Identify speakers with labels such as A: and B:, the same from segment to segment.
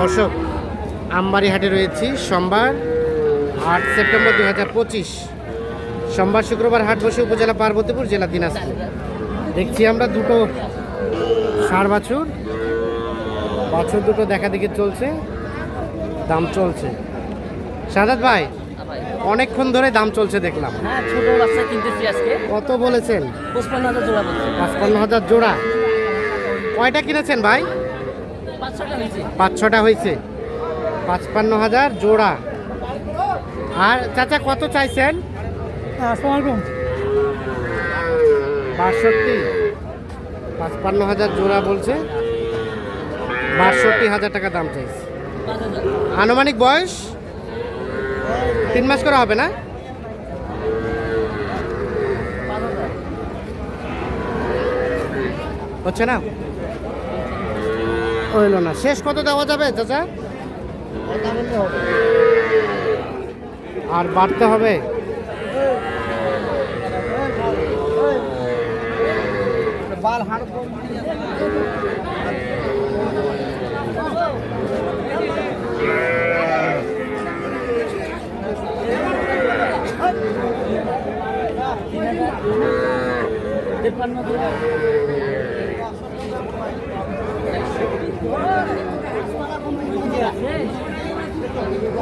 A: দর্শক আমবাড়ি হাটে রয়েছি। সোমবার আট সেপ্টেম্বর দু হাজার পঁচিশ। সোমবার শুক্রবার হাট বসে উপজেলা পার্বতীপুর জেলা দিনাজপুর। দেখছি আমরা দুটো ষাড় বাছুর। বাছুর দুটো দেখা দেখি চলছে দাম চলছে। সাদাত ভাই অনেকক্ষণ ধরে দাম চলছে দেখলাম।
B: হ্যাঁ ছোট বাচ্চা কিনতেছি আজকে।
A: কত বলেছেন?
B: পঁচপান্ন হাজার জোড়া
A: পাঁচপান্ন হাজার জোড়া। কয়টা কিনেছেন ভাই?
B: পাঁচ ছটা
A: হয়েছে। পাঁচপান্ন হাজার জোড়া। আর চাচা কত চাইছেন? বাষট্টি। পাঁচপান্ন হাজার জোড়া বলছে। বাষট্টি হাজার টাকা দাম চাইছে। আনুমানিক বয়স? তিন মাস করে হবে না? হচ্ছে না? হইল না। শেষ কত দেওয়া যাবে চাচা? আর বাড়তে হবে?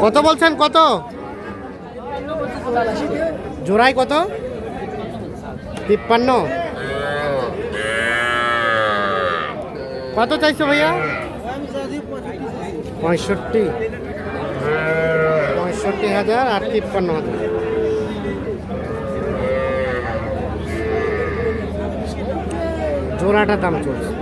A: কত বলছেন, কত? জোড়াই কত? তিপ্পান্ন। কত চাইছো ভাইয়া? পঁয়ষট্টি। পঁয়ষট্টি হাজার আর তিপ্পান্ন হাজার। জোড়াটা দাম চলছে।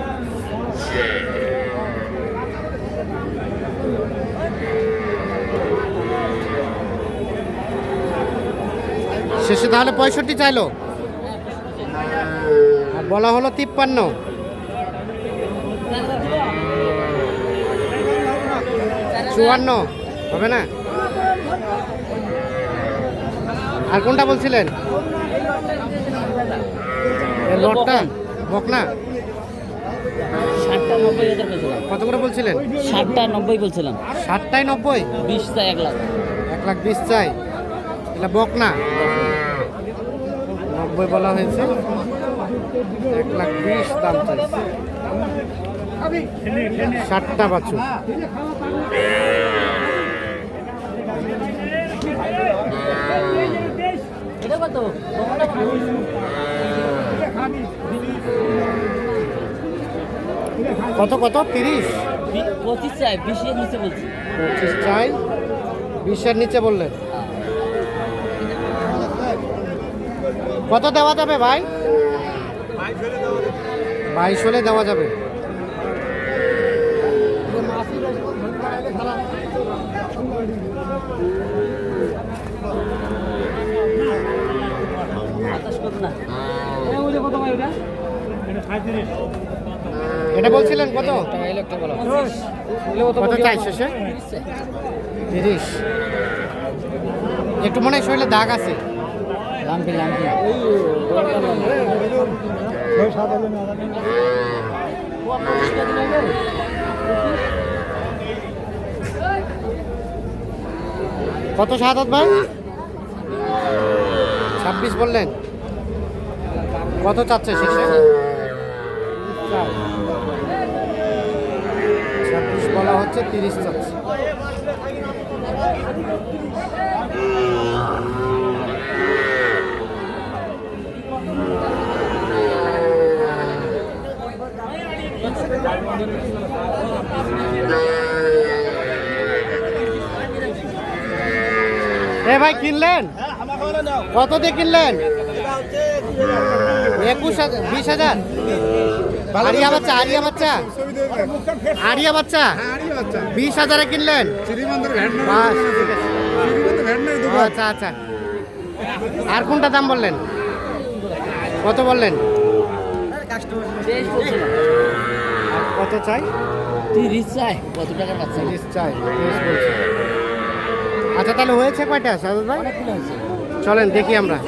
A: শেষে তাহলে পঁয়ষট্টি চাইলো। আর বলা হলো তিপ্পান্ন। চুয়ান্ন। হবে না? আর কোনটা বলছিলেন? লটটা? বকনা? কত করে বলছিলেন?
B: ষাটটা নব্বই বলছিলাম।
A: ষাটটাই নব্বই?
B: বিশ চাই এক লাখ।
A: এক লাখ বিশ চাই। এটা বকনা? নব্বই বলা হয়েছে। এক লাখ বিশ দাম চাইছে। ষাটটা বাছুর।
B: কত
A: কত কত? তিরিশ?
B: পঁচিশ চাই বিশের নিচে বলছি।
A: পঁচিশ চাই। বিশের নিচে বললেন? কত দেওয়া যাবে ভাই? বাইশ হলে দেওয়া যাবে। এটা বলছিলেন কত? কত চাই শেষে? তিরিশ। একটু মনে হয় শরীরে দাগ আছে।
B: Lumpy lumpy.
A: কত শাহাদত ভাই? ছাব্বিশ বললেন। কত চাচ্ছে শেষে? ছাব্বিশ বলা হচ্ছে তিরিশ চাচ্ছে। এ ভাই কিনলেন? কত দিয়ে কিনলেন? একুশ হাজার বিশ হাজার? আরিয়া বাচ্চা আরিয়া বাচ্চা? আরিয়া বাচ্চা? বিশ হাজারে কিনলেন? আচ্ছা আচ্ছা। আর কোনটা দাম বললেন? কত বললেন? কত চাই?
B: তিরিশ চাই কত টাকা
A: তিরিশ চাই তিরিশ বলছে। আচ্ছা তাহলে হয়েছে কয়টা সাদত ভাই? চলেন দেখি আমরা।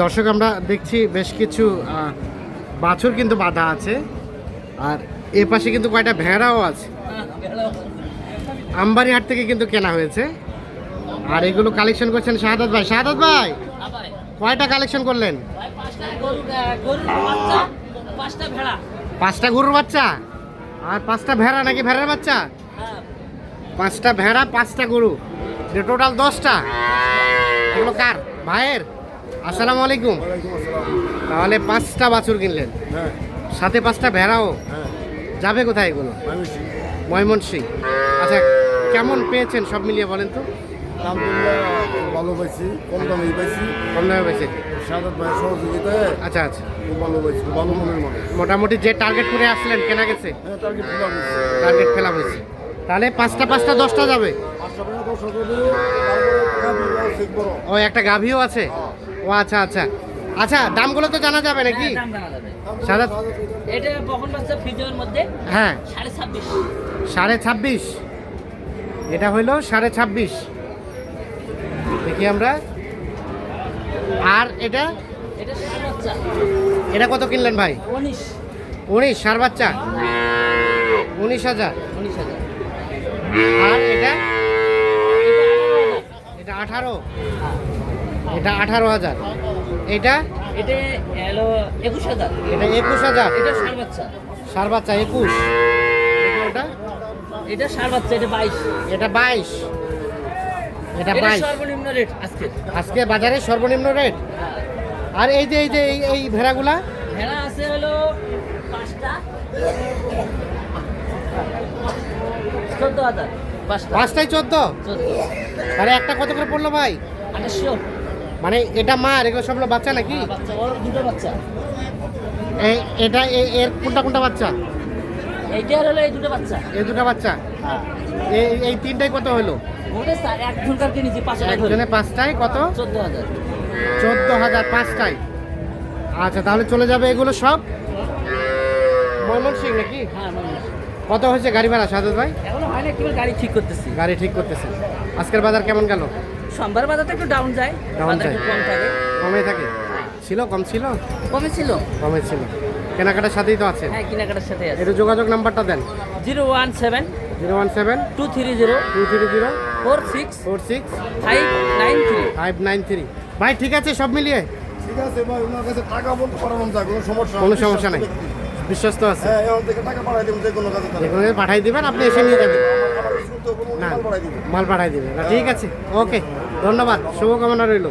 A: দর্শক আমরা দেখছি বেশ কিছু বাছুর কিন্তু বাধা আছে। আর এ পাশে কিন্তু কয়টা ভেড়াও আছে। আমবাড়িহাট থেকে কিন্তু কেনা হয়েছে। আর এগুলো কালেকশন করছেন শাহাদাত ভাই। শাহাদাত ভাই কয়টা কালেকশন করলেন?
B: পাঁচটা
A: গরুর বাচ্চা? আর পাঁচটা ভেড়া নাকি ভেড়ার বাচ্চা? পাঁচটা ভেড়া পাঁচটা গরু। টোটাল দশটা। এগুলো কার? ভাইয়ের? আসসালামু আলাইকুম। তাহলে পাঁচটা বাছুর কিনলেন। সাথে পাঁচটা ভেড়াও। যাবে কোথায় এগুলো? ময়মনসিং আচ্ছা কেমন পেয়েছেন সব মিলিয়ে বলেন তো?
C: আলহামদুলিল্লাহ খুব ভালো পাইছি কম দামে পাইছি।
A: কম দামে পেয়েছে
C: সাদাত ভাই সহযোগিতায়
A: আচ্ছা আচ্ছা।
C: খুব ভালো পাইছি ভালো মনের মানুষ।
A: মোটামুটি যে টার্গেট করে আসলেন কেনা গেছে?
C: হ্যাঁ টার্গেট ফুলা হয়েছে।
A: টার্গেট ফেলা হয়েছে। তাহলে পাঁচটা পাঁচটা দশটা যাবে? ও একটা গাভীও আছে? ও আচ্ছা আচ্ছা। আচ্ছা দামগুলো তো জানা যাবে নাকি? সাদা
B: এটা বাচ্চা মধ্যে
A: হ্যাঁ।
B: সাড়ে ছাব্বিশ।
A: সাড়ে ছাব্বিশ। এটা হইল সাড়ে ছাব্বিশ। দেখি আমরা। আর এটা?
B: এটা
A: এটা কত কিনলেন ভাই?
B: উনিশ।
A: উনিশ সার বাচ্চা? উনিশ হাজার।
B: উনিশ হাজার।
A: আর এটা? এটা আঠারো। এটা আঠারো হাজার। এটা?
B: এটা একুশ হাজার।
A: এটা একুশ হাজার।
B: এটা ষাট বাচ্চা।
A: সার বাচ্চা একুশ। ওটা
B: এটা ষাট বাচ্চা এটা বাইশ।
A: এটা বাইশ। এটা বাইশ
B: সর্বনিম্ন রেট আজকে।
A: আজকে বাজারে সর্বনিম্ন রেট আর এই যে এই যে এই ভেড়াগুলা?
B: ভেড়া আছে হলো পাঁচটা। চোদ্দ হাজার। পাঁচটা।
A: পাঁচটাই চোদ্দ?
B: চোদ্দ।
A: একটা কত করে পড়ল ভাই? মানে এটা মা আর এগুলো সবগুলো বাচ্চা নাকি?
B: বড় দুটো বাচ্চা।
A: এই এটা এর কোনটা কোনটা বাচ্চা?
B: এইটা হলো এই দুটো বাচ্চা।
A: এই দুটা বাচ্চা? এই এই তিনটাই কত হলো?
B: ওটা স্যার এক ঝুনকার কিনেছি পাঁচশো টাকা
A: একজনে পাঁচটায় কত?
B: চোদ্দ হাজার।
A: চোদ্দ হাজার পাঁচটায়? আচ্ছা তাহলে চলে যাবে এগুলো সব? ময়মনসিং নাকি?
B: হ্যাঁ
A: কত হয়েছে গাড়ি ভাড়া সাদত ভাই?
B: এখনও হয় না একটু গাড়ি ঠিক করতেছি।
A: গাড়ি ঠিক করতেছে। আজকের বাজার কেমন গেল?
B: সোমবার বাজারটা একটু ডাউন যায় বাজার
A: যায়।
B: কম থাকে।
A: কমে থাকে? ছিল কম ছিল?
B: কমে ছিল
A: কমে ছিল। কেনাকাটার সাথেই তো আছে।
B: হ্যাঁ কেনাকাটার সাথে আছে।
A: একটু যোগাযোগ নাম্বারটা দেন।
B: Zero one seven
A: zero one seven
B: two three zero
A: two three zero
B: four six
A: four six
B: five nine three
A: five nine three ভাই ঠিক আছে সব মিলিয়ে?
C: ঠিক আছে ভাই ওনার কাছে টাকা বলতে পারবেন না কোনো সমস্যা
A: কোনো সমস্যা নাই। বিশ্বস্ত আছে।
C: হ্যাঁ এখন থেকে টাকা পাঠাই দেবেন যে কোনো কাজে
A: যেখানে পাঠাই দিবেন আপনি এসে নিয়ে যাবেন। না
C: মাল পাঠাই দিবেন।
A: ঠিক আছে ওকে ধন্যবাদ শুভকামনা রইল।